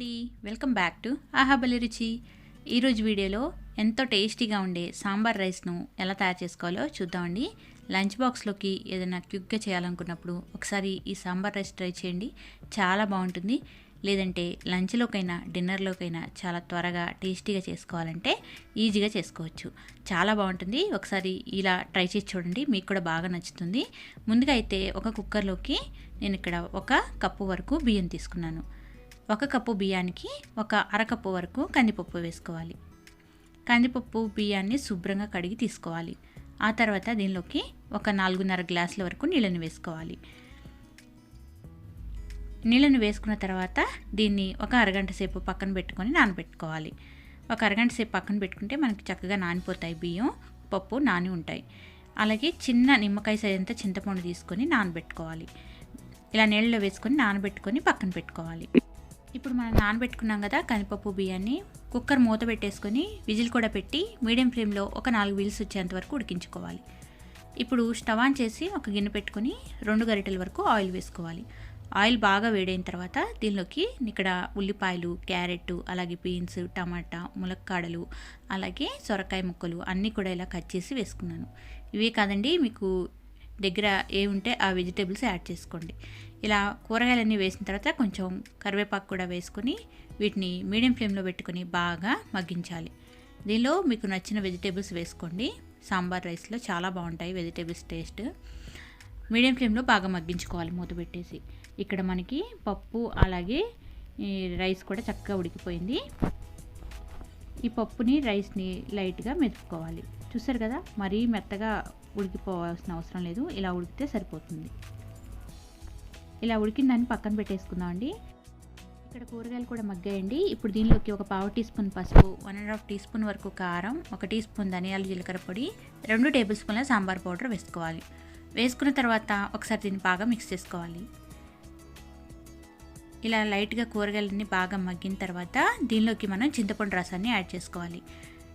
అండి. Welcome back to ఆహాబలి రుచి. ఈరోజు వీడియోలో ఎంతో టేస్టీగా ఉండే సాంబార్ రైస్ను ఎలా తయారు చేసుకోవాలో చూద్దామండి లంచ్ బాక్స్లోకి ఏదైనా క్విక్గా చేయాలనుకున్నప్పుడు ఒకసారి ఈ సాంబార్ రైస్ ట్రై చేయండి. చాలా బాగుంటుంది. లేదంటే లంచ్లోకైనా డిన్నర్లోకైనా చాలా త్వరగా టేస్టీగా చేసుకోవాలంటే ఈజీగా చేసుకోవచ్చు. చాలా బాగుంటుంది. ఒకసారి ఇలా ట్రై చేసి చూడండి. మీకు కూడా బాగా నచ్చుతుంది. ముందుగా అయితే ఒక కుక్కర్లోకి నేను ఇక్కడ ఒక కప్పు వరకు బియ్యం తీసుకున్నాను. ఒక కప్పు బియ్యానికి ఒక అరకప్పు వరకు కందిపప్పు వేసుకోవాలి. కందిపప్పు బియ్యాన్ని శుభ్రంగా కడిగి తీసుకోవాలి. ఆ తర్వాత దీనిలోకి ఒక నాలుగున్నర గ్లాసుల వరకు నీళ్ళని వేసుకోవాలి. నీళ్ళను వేసుకున్న తర్వాత దీన్ని ఒక అరగంట సేపు పక్కన పెట్టుకొని నానబెట్టుకోవాలి. ఒక అరగంట సేపు పక్కన పెట్టుకుంటే మనకి చక్కగా నానిపోతాయి బియ్యం పప్పు నాని ఉంటాయి. అలాగే చిన్న నిమ్మకాయ సైజంత చింతపండు తీసుకొని నానబెట్టుకోవాలి. ఇలా నీళ్ళలో వేసుకొని నానబెట్టుకొని పక్కన పెట్టుకోవాలి. ఇప్పుడు మనం నానబెట్టుకున్నాం కదా కందిపప్పు బియ్యాన్ని కుక్కర్ మూత పెట్టేసుకొని విజిల్ కూడా పెట్టి మీడియం ఫ్లేమ్లో ఒక నాలుగు విజిల్స్ వచ్చేంత వరకు ఉడికించుకోవాలి. ఇప్పుడు స్టవ్ ఆన్ చేసి ఒక గిన్నె పెట్టుకొని రెండు గరిటెల వరకు ఆయిల్ వేసుకోవాలి. ఆయిల్ బాగా వేడైన తర్వాత దీనిలోకి ఇక్కడ ఉల్లిపాయలు క్యారెట్ అలాగే బీన్స్ టమాటా ములక్కాడలు అలాగే సొరకాయ ముక్కలు అన్నీ కూడా ఇలా కట్ చేసి వేసుకున్నాను. ఇవే కాదండి మీకు దగ్గర ఏ ఉంటే ఆ వెజిటేబుల్స్ యాడ్ చేసుకోండి. ఇలా కూరగాయలన్నీ వేసిన తర్వాత కొంచెం కరివేపాకు కూడా వేసుకొని వీటిని మీడియం ఫ్లేమ్లో పెట్టుకొని బాగా మగ్గించాలి. దీనిలో మీకు నచ్చిన వెజిటేబుల్స్ వేసుకోండి. సాంబార్ రైస్లో చాలా బాగుంటాయి వెజిటేబుల్స్ టేస్ట్. మీడియం ఫ్లేమ్లో బాగా మగ్గించుకోవాలి మూత పెట్టేసి. ఇక్కడ మనకి పప్పు అలాగే ఈ రైస్ కూడా చక్కగా ఉడికిపోయింది. ఈ పప్పుని రైస్ని లైట్గా మెతుక్కోవాలి చూసారు కదా? మరీ మెత్తగా ఉడికిపోవాల్సిన అవసరం లేదు. ఇలా ఉడికితే సరిపోతుంది. ఇలా ఉడికిందని పక్కన పెట్టేసుకుందామండి ఇక్కడ కూరగాయలు కూడా మగ్గాయండి. ఇప్పుడు దీనిలోకి ఒక పావు టీ స్పూన్ పసుపు one and half teaspoon వరకు కారం ఒక టీ స్పూన్ ధనియాల జీలకర్ర పొడి రెండు టేబుల్ స్పూన్ల సాంబార్ పౌడర్ వేసుకోవాలి. వేసుకున్న తర్వాత ఒకసారి దీన్ని బాగా మిక్స్ చేసుకోవాలి. ఇలా లైట్గా కూరగాయలన్నీ బాగా మగ్గిన తర్వాత దీనిలోకి మనం చింతపండు రసాన్ని యాడ్ చేసుకోవాలి.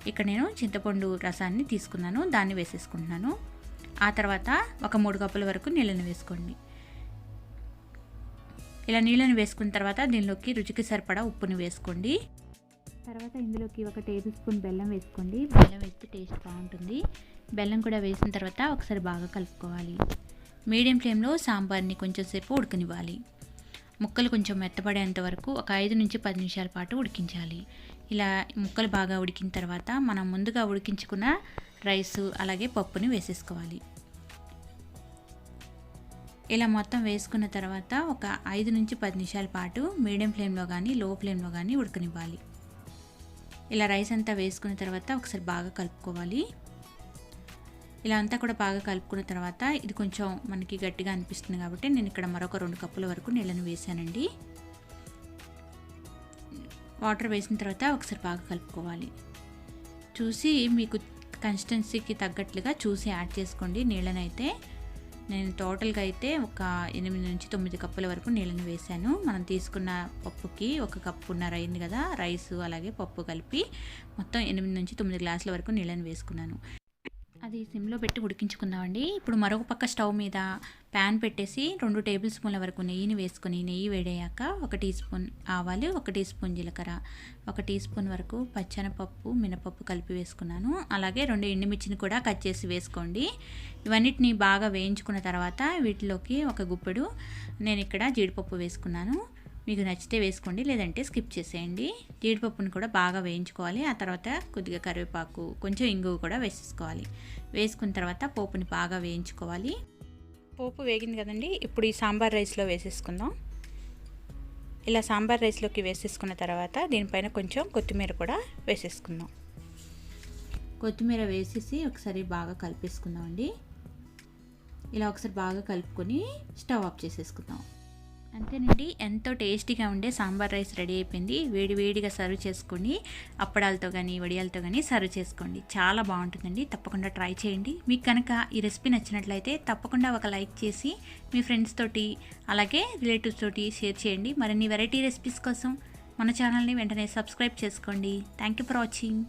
ఇక్కడ నేను చింతపండు రసాన్ని తీసుకున్నాను. దాన్ని వేసేసుకుంటున్నాను. ఆ తర్వాత ఒక మూడు కప్పుల వరకు నీళ్ళని వేసుకోండి. ఇలా నీళ్ళని వేసుకున్న తర్వాత దీనిలోకి రుచికి సరిపడా ఉప్పుని వేసుకోండి. తర్వాత ఇందులోకి ఒక టేబుల్ స్పూన్ బెల్లం వేసుకోండి. బెల్లం వేస్తే టేస్ట్ బాగుంటుంది. బెల్లం కూడా వేసిన తర్వాత ఒకసారి బాగా కలుపుకోవాలి. మీడియం ఫ్లేమ్లో సాంబార్ని కొంచెం సేపు ఉడకనివ్వాలి. ముక్కలు కొంచెం మెత్తపడేంత వరకు ఒక ఐదు నుంచి పది నిమిషాల పాటు ఉడికించాలి. ఇలా ముక్కలు బాగా ఉడికిన తర్వాత మనం ముందుగా ఉడికించుకున్న రైసు అలాగే పప్పుని వేసేసుకోవాలి. ఇలా మొత్తం వేసుకున్న తర్వాత ఒక ఐదు నుంచి పది నిమిషాల పాటు మీడియం ఫ్లేమ్లో కానీ లో ఫ్లేమ్లో కానీ ఉడకనివ్వాలి. ఇలా రైస్ అంతా వేసుకున్న తర్వాత ఒకసారి బాగా కలుపుకోవాలి. ఇలా అంతా కూడా బాగా కలుపుకున్న తర్వాత ఇది కొంచెం మనకి గట్టిగా అనిపిస్తుంది కాబట్టి నేను ఇక్కడ మరొక రెండు కప్పుల వరకు నీళ్ళను వేసానండి. వాటర్ వేసిన తర్వాత ఒకసారి బాగా కలుపుకోవాలి. చూసి మీకు కన్సిస్టెన్సీకి తగ్గట్లుగా చూసి యాడ్ చేసుకోండి. నీళ్ళనైతే నేను టోటల్గా అయితే ఒక ఎనిమిది నుంచి తొమ్మిది కప్పుల వరకు నీళ్ళని వేశాను. మనం తీసుకున్న పప్పుకి ఒక కప్పున్నర అయింది కదా రైస్ అలాగే పప్పు కలిపి మొత్తం ఎనిమిది నుంచి తొమ్మిది గ్లాసుల వరకు నీళ్ళని వేసుకున్నాను. అది సిమ్లో పెట్టి ఉడికించుకుందామండి. ఇప్పుడు మరొక పక్క స్టవ్ మీద ప్యాన్ పెట్టేసి రెండు టేబుల్ స్పూన్ల వరకు నెయ్యిని వేసుకొని నెయ్యి వేడయ్యాక ఒక టీ స్పూన్ ఆవాలు ఒక టీ స్పూన్ జీలకర్ర ఒక టీ స్పూన్ వరకు పచ్చనపప్పు మినపప్పు కలిపి వేసుకున్నాను. అలాగే రెండు ఎండుమిర్చిని కూడా కట్ చేసి వేసుకోండి. ఇవన్నిటిని బాగా వేయించుకున్న తర్వాత వీటిలోకి ఒక గుప్పెడు నేను ఇక్కడ జీడిపప్పు వేసుకున్నాను. మీకు నచ్చితే వేసుకోండి లేదంటే స్కిప్ చేసేయండి. జీడిపప్పును కూడా బాగా వేయించుకోవాలి. ఆ తర్వాత కొద్దిగా కరివేపాకు కొంచెం ఇంగువ కూడా వేసేసుకోవాలి. వేసుకున్న తర్వాత పోపుని బాగా వేయించుకోవాలి. పోపు వేగింది కదండి ఇప్పుడు ఈ సాంబార్ రైస్లో వేసేసుకుందాం. ఇలా సాంబార్ రైస్లోకి వేసేసుకున్న తర్వాత దీనిపైన కొంచెం కొత్తిమీర కూడా వేసేసుకుందాం. కొత్తిమీర వేసేసి ఒకసారి బాగా కలిపేసుకుందామండి. ఇలా ఒకసారి బాగా కలుపుకొని స్టవ్ ఆఫ్ చేసేసుకుందాం. అంతేనండి. ఎంతో టేస్టీగా ఉండే సాంబార్ రైస్ రెడీ అయిపోయింది. వేడి వేడిగా సర్వ్ చేసుకొని అప్పడాలతో కానీ వడియాలతో కానీ సర్వ్ చేసుకోండి. చాలా బాగుంటుందండి. తప్పకుండా ట్రై చేయండి. మీకు కనుక ఈ రెసిపీ నచ్చినట్లయితే తప్పకుండా ఒక లైక్ చేసి మీ ఫ్రెండ్స్ తోటి అలాగే రిలేటివ్స్ తోటి షేర్ చేయండి. మరిన్ని వెరైటీ రెసిపీస్ కోసం మన ఛానల్ని వెంటనే సబ్స్క్రైబ్ చేసుకోండి. Thank you for watching.